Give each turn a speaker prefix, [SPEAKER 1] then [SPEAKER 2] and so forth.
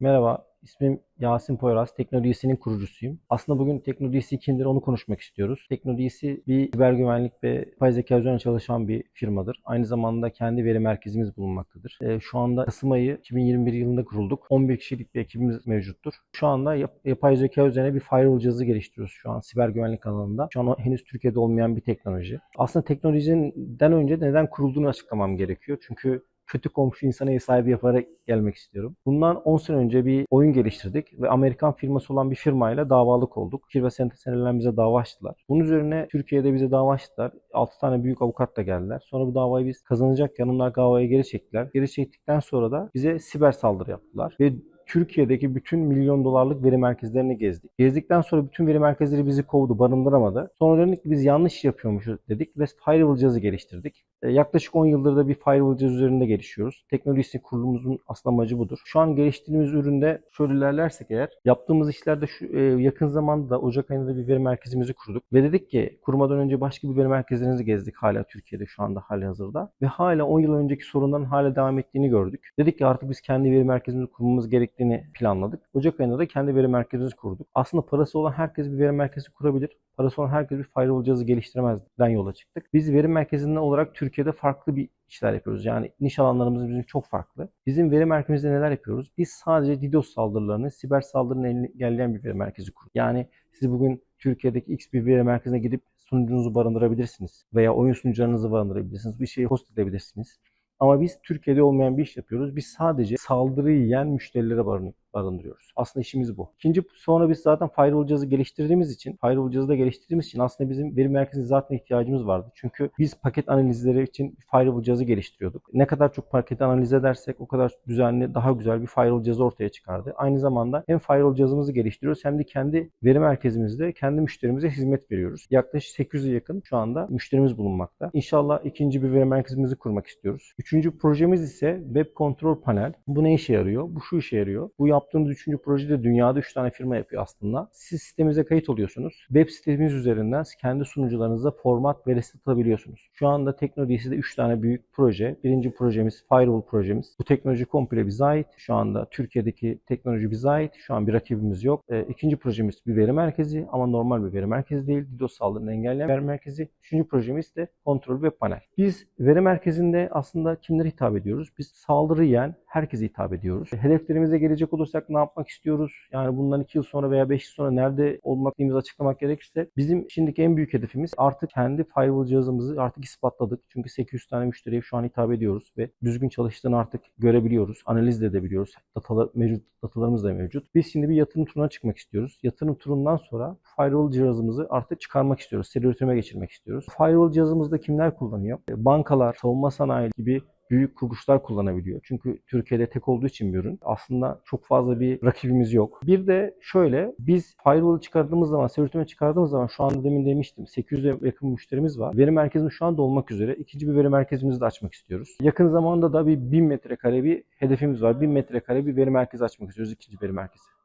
[SPEAKER 1] Merhaba, ismim Yasin Poyraz, Teknodiyesi'nin kurucusuyum. Aslında bugün Teknodiyesi kimdir onu konuşmak istiyoruz. Teknodiyesi bir siber güvenlik ve yapay zeka üzerine çalışan bir firmadır. Aynı zamanda kendi veri merkezimiz bulunmaktadır. Ee, şu anda Kasım ayı 2021 yılında kurulduk. 11 kişilik bir ekibimiz mevcuttur. Şu anda yap- yapay zeka üzerine bir firewall cihazı geliştiriyoruz şu an siber güvenlik alanında. Şu an henüz Türkiye'de olmayan bir teknoloji. Aslında teknolojiden önce neden kurulduğunu açıklamam gerekiyor. Çünkü kötü komşu insana ev sahibi yaparak gelmek istiyorum. Bundan 10 sene önce bir oyun geliştirdik ve Amerikan firması olan bir firmayla davalık olduk. Fikir ve senteseneler bize dava açtılar. Bunun üzerine Türkiye'de bize dava açtılar. 6 tane büyük avukat da geldiler. Sonra bu davayı biz kazanacakken onlar davayı geri çektiler. Geri çektikten sonra da bize siber saldırı yaptılar. Ve Türkiye'deki bütün milyon dolarlık veri merkezlerini gezdik. Gezdikten sonra bütün veri merkezleri bizi kovdu, barındıramadı. Sonra dedik ki biz yanlış yapıyormuşuz dedik ve firewall cihazı geliştirdik. E, Yaklaşık 10 yıldır da bir firewall cihazı üzerinde gelişiyoruz. Teknolojisi kurulumuzun asıl amacı budur. Şu an geliştirdiğimiz üründe şöyle ilerlersek eğer yaptığımız işlerde şu e, yakın zamanda da Ocak ayında da bir veri merkezimizi kurduk. Ve dedik ki kurmadan önce başka bir veri merkezlerinizi gezdik hala Türkiye'de şu anda hali hazırda. Ve hala 10 yıl önceki sorunların hala devam ettiğini gördük. Dedik ki artık biz kendi veri merkezimizi kurmamız gerektiğini planladık. Ocak ayında da kendi veri merkezimizi kurduk. Aslında parası olan herkes bir veri merkezi kurabilir. Parası olan herkes bir firewall cihazı geliştiremezden yola çıktık. Biz veri merkezinden olarak Türkiye'de farklı bir işler yapıyoruz. Yani niş alanlarımız bizim çok farklı. Bizim veri merkezimizde neler yapıyoruz? Biz sadece DDoS saldırılarını, siber saldırını engelleyen bir veri merkezi kurduk. Yani siz bugün Türkiye'deki X bir veri merkezine gidip sunucunuzu barındırabilirsiniz. Veya oyun sunucularınızı barındırabilirsiniz. Bir şeyi host edebilirsiniz. Ama biz Türkiye'de olmayan bir iş yapıyoruz. Biz sadece saldırıyı yiyen müşterilere barın- barındırıyoruz. Aslında işimiz bu. İkinci sonra biz zaten firewall cihazı geliştirdiğimiz için, firewall cihazı da geliştirdiğimiz için aslında bizim veri merkezine zaten ihtiyacımız vardı. Çünkü biz paket analizleri için firewall cihazı geliştiriyorduk. Ne kadar çok paket analiz edersek o kadar düzenli, daha güzel bir firewall cihazı ortaya çıkardı. Aynı zamanda hem firewall cihazımızı geliştiriyoruz hem de kendi veri merkezimizde kendi müşterimize hizmet veriyoruz. Yaklaşık 800'e yakın şu anda müşterimiz bulunmakta. İnşallah ikinci bir veri merkezimizi kurmak istiyoruz. Üçüncü projemiz ise Web Control Panel. Bu ne işe yarıyor? Bu şu işe yarıyor. Bu yaptığımız üçüncü projede dünyada 3 tane firma yapıyor aslında. Siz sitemize kayıt oluyorsunuz. Web sitemiz üzerinden kendi sunucularınıza format ve resim atabiliyorsunuz. Şu anda Teknodiyesi'de 3 tane büyük proje. Birinci projemiz Firewall projemiz. Bu teknoloji komple bize ait. Şu anda Türkiye'deki teknoloji bize ait. Şu an bir rakibimiz yok. E, ikinci projemiz bir veri merkezi ama normal bir veri merkezi değil. DDoS saldırını engelleyen veri merkezi. Üçüncü projemiz de kontrol ve panel. Biz veri merkezinde aslında kimlere hitap ediyoruz? Biz saldırı yiyen herkese hitap ediyoruz. Hedeflerimize gelecek olursak ne yapmak istiyoruz? Yani bundan 2 yıl sonra veya 5 yıl sonra nerede olmak istediğimizi açıklamak gerekirse bizim şimdiki en büyük hedefimiz artık kendi firewall cihazımızı artık ispatladık. Çünkü 800 tane müşteriye şu an hitap ediyoruz ve düzgün çalıştığını artık görebiliyoruz. Analiz de edebiliyoruz. Datalar, mevcut datalarımız da mevcut. Biz şimdi bir yatırım turuna çıkmak istiyoruz. Yatırım turundan sonra firewall cihazımızı artık çıkarmak istiyoruz. Seri üretime geçirmek istiyoruz. Firewall cihazımızda kimler kullanıyor? Bankalar, savunma sanayi gibi büyük kuruluşlar kullanabiliyor. Çünkü Türkiye'de tek olduğu için bir ürün. Aslında çok fazla bir rakibimiz yok. Bir de şöyle biz firewall'ı çıkardığımız zaman, serütüme çıkardığımız zaman şu anda demin demiştim 800'e yakın müşterimiz var. Veri merkezimiz şu anda olmak üzere. İkinci bir veri merkezimizi de açmak istiyoruz. Yakın zamanda da bir 1000 metrekare bir hedefimiz var. 1000 metrekare bir veri merkezi açmak istiyoruz. ikinci veri merkezi.